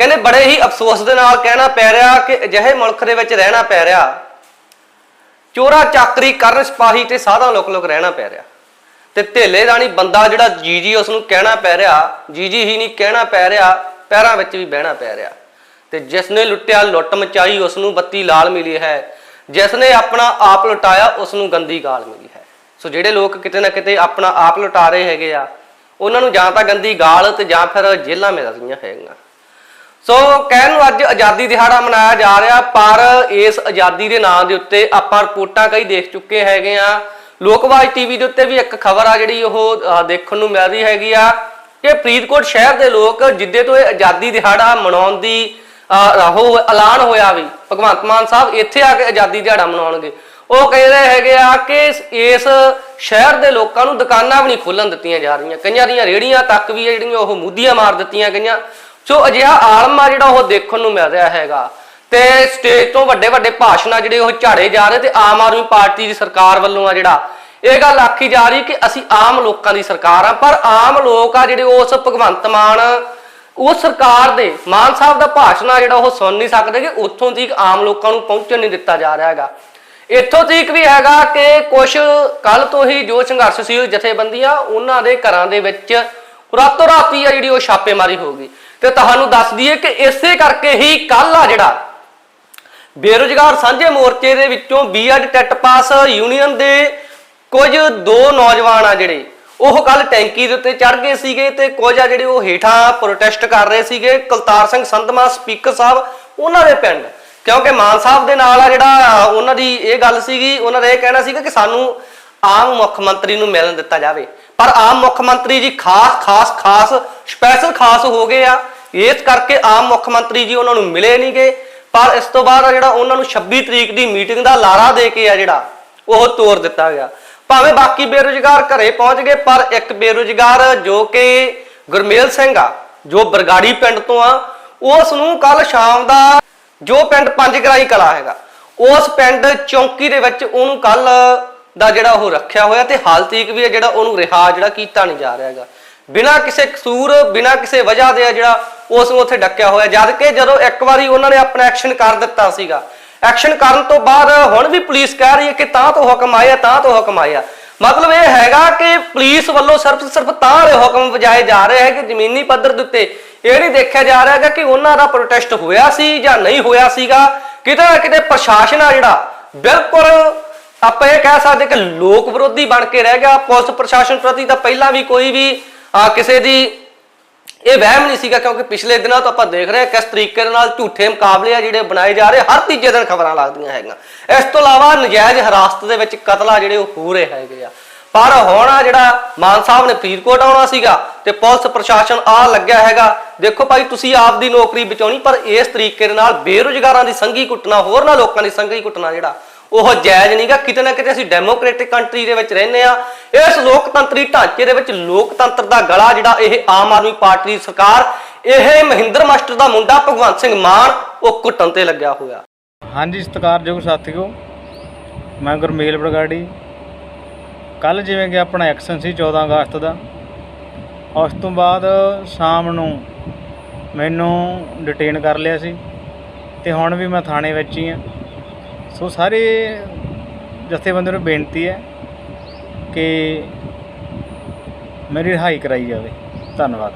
ਕਹਿੰਦੇ ਬੜੇ ਹੀ ਅਫਸੋਸ ਦੇ ਨਾਲ ਕਹਿਣਾ ਪੈ ਰਿਹਾ ਕਿ ਅਜਿਹੇ ਮੁਲਕ ਦੇ ਵਿੱਚ ਰਹਿਣਾ ਪੈ ਰਿਹਾ। ਚੋਰਾ ਚਾਕਰੀ ਕਰਨ ਸਿਪਾਹੀ ਤੇ ਸਾਧਾ ਲੋਕ ਲੋਕ ਰਹਿਣਾ ਪੈ ਰਿਹਾ। ਤੇ ਢੇਲੇ ਦਾ ਨਹੀਂ ਬੰਦਾ ਜਿਹੜਾ ਜੀ ਜੀ ਉਸ ਨੂੰ ਕਹਿਣਾ ਪੈ ਰਿਹਾ ਜੀ ਜੀ ਹੀ ਨਹੀਂ ਕਹਿਣਾ ਪੈ ਰਿਹਾ, ਪੈਰਾਂ ਵਿੱਚ ਵੀ ਬਹਿਣਾ ਪੈ ਰਿਹਾ। ਤੇ ਜਿਸ ਨੇ ਲੁੱਟਿਆ, ਲੁੱਟ ਮਚਾਈ, ਉਸ ਨੂੰ ਬੱਤੀ ਲਾਲ ਮਿਲੀ ਹੈ। ਜਿਸ ਨੇ ਆਪਣਾ ਆਪ ਲੁਟਾਇਆ, ਉਸ ਨੂੰ ਗੰਦੀ ਗਾਲ ਮਿਲੀ ਹੈ। ਸੋ ਜਿਹੜੇ ਲੋਕ ਕਿਤੇ ਨਾ ਕਿਤੇ ਆਪਣਾ ਆਪ ਲੁਟਾ ਰਹੇ ਹੈਗੇ ਆ, ਉਹਨਾਂ ਨੂੰ ਜਾਂ ਤਾਂ ਗੰਦੀ ਗਾਲ ਤੇ ਜਾਂ ਫਿਰ ਜੇਲ੍ਹਾਂ ਮਿਲ ਰਹੀਆਂ ਹੈਗੀਆਂ। ਸੋ ਕਹਿਣ ਨੂੰ ਅੱਜ ਆਜ਼ਾਦੀ ਦਿਹਾੜਾ ਮਨਾਇਆ ਜਾ ਰਿਹਾ ਪਰ ਇਸ ਆਜ਼ਾਦੀ ਦੇ ਨਾਂ ਦੇ ਉੱਤੇ ਆਪਾਂ ਰਿਪੋਰਟਾਂ ਕਈ ਦੇਖ ਚੁੱਕੇ ਹੈਗੇ ਆ। ਲੋਕਵਾਜ ਟੀਵੀ ਦੇ ਉੱਤੇ ਵੀ ਇੱਕ ਖਬਰ ਆ ਜਿਹੜੀ ਉਹ ਦੇਖਣ ਨੂੰ ਮਿਲ ਰਹੀ ਹੈਗੀ ਆ ਕਿ ਫਰੀਦਕੋਟ ਸ਼ਹਿਰ ਦੇ ਲੋਕ ਜਿੱਦੇ ਤੋਂ ਇਹ ਆਜ਼ਾਦੀ ਦਿਹਾੜਾ ਮਨਾਉਣ ਦੀ ਅਹ, ਐਲਾਨ ਹੋਇਆ ਵੀ ਭਗਵੰਤ ਮਾਨ ਸਾਹਿਬ ਇੱਥੇ ਆ ਕੇ ਆਜ਼ਾਦੀ ਦਿਹਾੜਾ ਮਨਾਉਣਗੇ। ਉਹ ਕਹਿ ਰਹੇ ਹੈਗੇ ਆ ਕਿ ਇਸ- ਸ਼ਹਿਰ ਦੇ ਲੋਕਾਂ ਨੂੰ ਦੁਕਾਨਾਂ ਵੀ ਨਹੀਂ ਖੋਲਣ ਦਿੱਤੀਆਂ ਜਾ ਰਹੀਆਂ। ਕਈਆਂ ਦੀਆਂ ਰੇੜੀਆਂ ਤੱਕ ਵੀ ਆ ਜਿਹੜੀਆਂ ਉਹ ਮੂਧੀਆਂ ਮਾਰ ਦਿੱਤੀਆਂ ਗਈਆਂ। ਸੋ ਅਜਿਹਾ ਆਲਮ ਆ ਜਿਹੜਾ ਉਹ ਦੇਖਣ ਨੂੰ ਮਿਲ ਰਿਹਾ ਹੈਗਾ। ਤੇ ਸਟੇਜ ਤੋਂ ਵੱਡੇ ਵੱਡੇ ਭਾਸ਼ਣ ਆ ਜਿਹੜੇ ਉਹ ਝਾੜੇ ਜਾ ਰਹੇ ਤੇ ਆਮ ਆਦਮੀ ਪਾਰਟੀ ਦੀ ਸਰਕਾਰ ਵੱਲੋਂ ਆ ਜਿਹੜਾ, ਇਹ ਗੱਲ ਆਖੀ ਜਾ ਰਹੀ ਕਿ ਅਸੀਂ ਆਮ ਲੋਕਾਂ ਦੀ ਸਰਕਾਰ ਆ, ਪਰ ਆਮ ਲੋਕ ਆ ਜਿਹੜੇ ਉਸ ਭਗਵੰਤ ਮਾਨ ਉਸ ਸਰਕਾਰ ਦੇ ਮਾਨ ਸਾਹਿਬ ਦਾ ਭਾਸ਼ਣ ਆ ਜਿਹੜਾ ਉਹ ਸੁਣ ਨਹੀਂ ਸਕਦੇ ਕਿ ਉੱਥੋਂ ਤੱਕ ਆਮ ਲੋਕਾਂ ਨੂੰ ਪਹੁੰਚਣ ਨਹੀਂ ਦਿੱਤਾ ਜਾ ਰਿਹਾ ਹੈਗਾ। ਇੱਥੋਂ ਤੀਕ ਵੀ ਹੈਗਾ ਕਿ ਕੁਝ ਕੱਲ ਤੋਂ ਹੀ ਜੋ ਸੰਘਰਸ਼ਸ਼ੀਲ ਜਥੇਬੰਦੀਆਂ ਉਹਨਾਂ ਦੇ ਘਰਾਂ ਦੇ ਵਿੱਚ ਰਾਤੋਂ ਰਾਤੀ ਆ ਜਿਹੜੀ ਉਹ ਛਾਪੇਮਾਰੀ ਹੋ ਗਈ। ਤੇ ਤੁਹਾਨੂੰ ਦੱਸ ਦਈਏ ਕਿ ਇਸੇ ਕਰਕੇ ਹੀ ਕੱਲ ਆ ਜਿਹੜਾ ਬੇਰੁਜ਼ਗਾਰ ਸਾਂਝੇ ਮੋਰਚੇ ਦੇ ਵਿੱਚੋਂ ਬੀਐਡ ਟੈਟ ਪਾਸ ਯੂਨੀਅਨ ਦੇ ਕੁਝ ਦੋ ਨੌਜਵਾਨ ਆ ਜਿਹੜੇ, ਉਹ ਕੱਲ ਟੈਂਕੀ ਦੇ ਉੱਤੇ ਚੜ ਗਏ ਸੀਗੇ ਤੇ ਕੁਝ ਆ ਜਿਹੜੇ ਉਹ ਹੇਠਾਂ ਪ੍ਰੋਟੈਸਟ ਕਰ ਰਹੇ ਸੀਗੇ। ਕੁਲਤਾਰ ਸਿੰਘ ਸੰਧਮਾ ਸਪੀਕਰ ਸਾਹਿਬ, ਉਹਨਾਂ ਦੇ ਪਿੰਡ। ਕਿਉਂਕਿ ਮਾਨ ਸਾਹਿਬ ਦੇ ਨਾਲ ਆ ਜਿਹੜਾ, ਉਹਨਾਂ ਦੀ ਇਹ ਗੱਲ ਸੀਗੀ, ਉਹਨਾਂ ਦਾ ਇਹ ਕਹਿਣਾ ਸੀਗਾ ਕਿ ਸਾਨੂੰ ਆਮ ਮੁੱਖ ਮੰਤਰੀ ਨੂੰ ਮਿਲਣ ਦਿੱਤਾ ਜਾਵੇ। ਪਰ ਆਮ ਮੁੱਖ ਮੰਤਰੀ ਜੀ ਖਾਸ ਖਾਸ ਖਾਸ ਸਪੈਸ਼ਲ ਖਾਸ ਹੋ ਗਏ ਆ। ਇਸ ਕਰਕੇ ਆਮ ਮੁੱਖ ਮੰਤਰੀ ਜੀ ਉਹਨਾਂ ਨੂੰ ਮਿਲੇ ਨਹੀਂ ਗਏ। ਪਰ ਇਸ ਤੋਂ ਬਾਅਦ ਜਿਹੜਾ ਉਹਨਾਂ ਨੂੰ 26 ਤਰੀਕ ਦੀ ਮੀਟਿੰਗ ਦਾ ਲਾਰਾ ਦੇ ਕੇ ਆ ਜਿਹੜਾ, ਉਹ ਤੋੜ ਦਿੱਤਾ ਗਿਆ। ਭਾਵੇਂ ਬਾਕੀ ਬੇਰੁਜ਼ਗਾਰ ਘਰੇ ਪਹੁੰਚ ਗਏ, ਪਰ ਇੱਕ ਬੇਰੁਜ਼ਗਾਰ ਜੋ ਕਿ ਗੁਰਮੇਲ ਸਿੰਘ ਆ, ਜੋ ਬਰਗਾੜੀ ਪਿੰਡ ਤੋਂ ਆ, ਉਸ ਨੂੰ ਕੱਲ ਸ਼ਾਮ ਦਾ ਜੋ ਪਿੰਡ ਪੰਜਗਰਾਈ ਕਲਾ ਹੈਗਾ, ਉਸ ਪਿੰਡ ਚੌਂਕੀ ਦੇ ਵਿੱਚ ਉਹਨੂੰ ਕੱਲ ਦਾ ਜਿਹੜਾ ਉਹ ਰੱਖਿਆ ਹੋਇਆ ਤੇ ਹਾਲ ਤੀਕ ਵੀ ਹੈ ਜਿਹੜਾ ਉਹਨੂੰ ਰਿਹਾ ਜਿਹੜਾ ਕੀਤਾ ਨਹੀਂ ਜਾ ਰਿਹਾ ਹੈਗਾ। ਬਿਨਾਂ ਕਿਸੇ ਕਸੂਰ, ਬਿਨਾਂ ਕਿਸੇ ਵਜ੍ਹਾ ਦੇ ਆ ਜਿਹੜਾ ਉਸ ਨੂੰ ਉੱਥੇ ਡੱਕਿਆ ਹੋਇਆ। ਜਦ ਕਿ ਜਦੋਂ ਇੱਕ ਵਾਰੀ ਉਹਨਾਂ ਨੇ ਆਪਣਾ ਐਕਸ਼ਨ ਕਰ ਦਿੱਤਾ ਸੀਗਾ। ਐਕਸ਼ਨ ਕਰਨ ਤੋਂ ਬਾਅਦ ਹੁਣ ਵੀ ਪੁਲਿਸ ਕਹਿ ਰਹੀ ਹੈ ਕਿ ਤਾਂ ਤੋਂ ਹੁਕਮ ਆਇਆ, ਤਾਂ ਤੋਂ ਹੁਕਮ ਆਇਆ। ਮਤਲਬ ਇਹ ਹੈਗਾ ਕਿ ਪੁਲਿਸ ਵੱਲੋਂ ਸਿਰਫ ਸਿਰਫ ਤਾਂ ਵਾਲੇ ਹੁਕਮ ਵਜਾਏ ਜਾ ਰਹੇ ਹੈ ਕਿ ਜ਼ਮੀਨੀ ਪੱਧਰ ਦੇ ਉੱਤੇ। ਇਹ ਨਹੀਂ ਦੇਖਿਆ ਜਾ ਰਿਹਾ ਹੈਗਾ ਕਿ ਉਹਨਾਂ ਦਾ ਪ੍ਰੋਟੈਸਟ ਹੋਇਆ ਸੀ ਜਾਂ ਨਹੀਂ ਹੋਇਆ ਸੀਗਾ। ਕਿਤੇ ਨਾ ਕਿਤੇ ਪ੍ਰਸ਼ਾਸਨ ਆ ਜਿਹੜਾ, ਬਿਲਕੁਲ ਆਪਾਂ ਇਹ ਕਹਿ ਸਕਦੇ ਕਿ ਲੋਕ ਵਿਰੋਧੀ ਬਣ ਕੇ ਰਹਿ ਗਿਆ। ਪੁਲਿਸ ਪ੍ਰਸ਼ਾਸਨ ਪ੍ਰਤੀ ਤਾਂ ਪਹਿਲਾਂ ਵੀ ਕੋਈ ਵੀ ਆ, ਕਿਸੇ ਦੀ ਇਹ ਵਹਿਮ ਨਹੀਂ ਸੀਗਾ ਕਿਉਂਕਿ ਪਿਛਲੇ ਦਿਨਾਂ ਤੋਂ ਆਪਾਂ ਦੇਖ ਰਹੇ ਹਾਂ ਕਿਸ ਤਰੀਕੇ ਦੇ ਨਾਲ ਝੂਠੇ ਮੁਕਾਬਲੇ ਆ ਜਿਹੜੇ ਬਣਾਏ ਜਾ ਰਹੇ ਹਰ ਤੀਜੇ ਦਿਨ ਖਬਰਾਂ ਲੱਗਦੀਆਂ ਹੈਗੀਆਂ। ਇਸ ਤੋਂ ਇਲਾਵਾ ਨਜਾਇਜ਼ ਹਿਰਾਸਤ ਦੇ ਵਿੱਚ ਕਤਲ ਆ ਜਿਹੜੇ ਉਹ ਹੋ ਰਹੇ ਹੈਗੇ ਆ। ਪਰ ਹੁਣ ਜਿਹੜਾ ਮਾਨ ਸਾਹਿਬ ਨੇ ਫਰੀਦਕੋਟ ਆਉਣਾ ਸੀਗਾ ਤੇ ਪੁਲਿਸ ਪ੍ਰਸ਼ਾਸਨ ਆ ਲੱਗਿਆ ਹੈਗਾ ਦੇਖੋ ਭਾਈ ਤੁਸੀਂ ਆਪ ਦੀ ਨੌਕਰੀ ਬਚਾਉਣੀ ਪਰ ਇਸ ਤਰੀਕੇ ਦੇ ਨਾਲ ਬੇਰੁਜ਼ਗਾਰਾਂ ਦੀ ਸੰਗੀ ਕੁੱਟਣਾ ਹੋਰ ਨਾ ਲੋਕਾਂ ਦੀ ਸੰਗੀ ਕੁੱਟਣਾ ਜਿਹੜਾ ਉਹ ਜਾਇਜ਼ ਨਹੀਂਗਾ ਕਿਤੇ ਨਾ ਕਿਤੇ ਅਸੀਂ ਡੈਮੋਕ੍ਰੈਟਿਕ ਕੰਟਰੀ ਦੇ ਵਿੱਚ ਰਹਿੰਦੇ ਆ ਇਸ ਲੋਕਤੰਤਰੀ ਢਾਂਚੇ ਦੇ ਵਿੱਚ ਲੋਕਤੰਤਰ ਦਾ ਗਲਾ ਜਿਹੜਾ ਇਹ ਆਮ ਆਦਮੀ ਪਾਰਟੀ ਦੀ ਸਰਕਾਰ, ਇਹ ਮਹਿੰਦਰ ਮਾਸਟਰ ਦਾ ਮੁੰਡਾ ਭਗਵੰਤ ਸਿੰਘ ਮਾਨ, ਉਹ ਕੁੱਟਣ ਤੇ ਲੱਗਿਆ ਹੋਇਆ। ਹਾਂਜੀ, ਸਤਿਕਾਰਯੋਗ ਸਾਥੀਓ, ਮੈਂ ਗੁਰਮੇਲ ਬਰਗਾੜੀ। ਕੱਲ ਜਿਵੇਂ ਕਿ ਆਪਣਾ ਐਕਸ਼ਨ ਸੀ 14 ਅਗਸਤ ਦਾ, ਉਸ ਤੋਂ ਬਾਅਦ ਸ਼ਾਮ ਨੂੰ ਮੈਨੂੰ ਡਿਟੇਨ ਕਰ ਲਿਆ ਸੀ ਤੇ ਹੁਣ ਵੀ ਮੈਂ ਥਾਣੇ ਵਿੱਚ ਹੀ ਹਾਂ। ਸੋ ਸਾਰੇ ਜਥੇਬੰਦੀਆਂ ਨੂੰ ਬੇਨਤੀ ਹੈ ਕਿ ਮੇਰੀ ਰਿਹਾਈ ਕਰਾਈ ਜਾਵੇ। ਧੰਨਵਾਦ।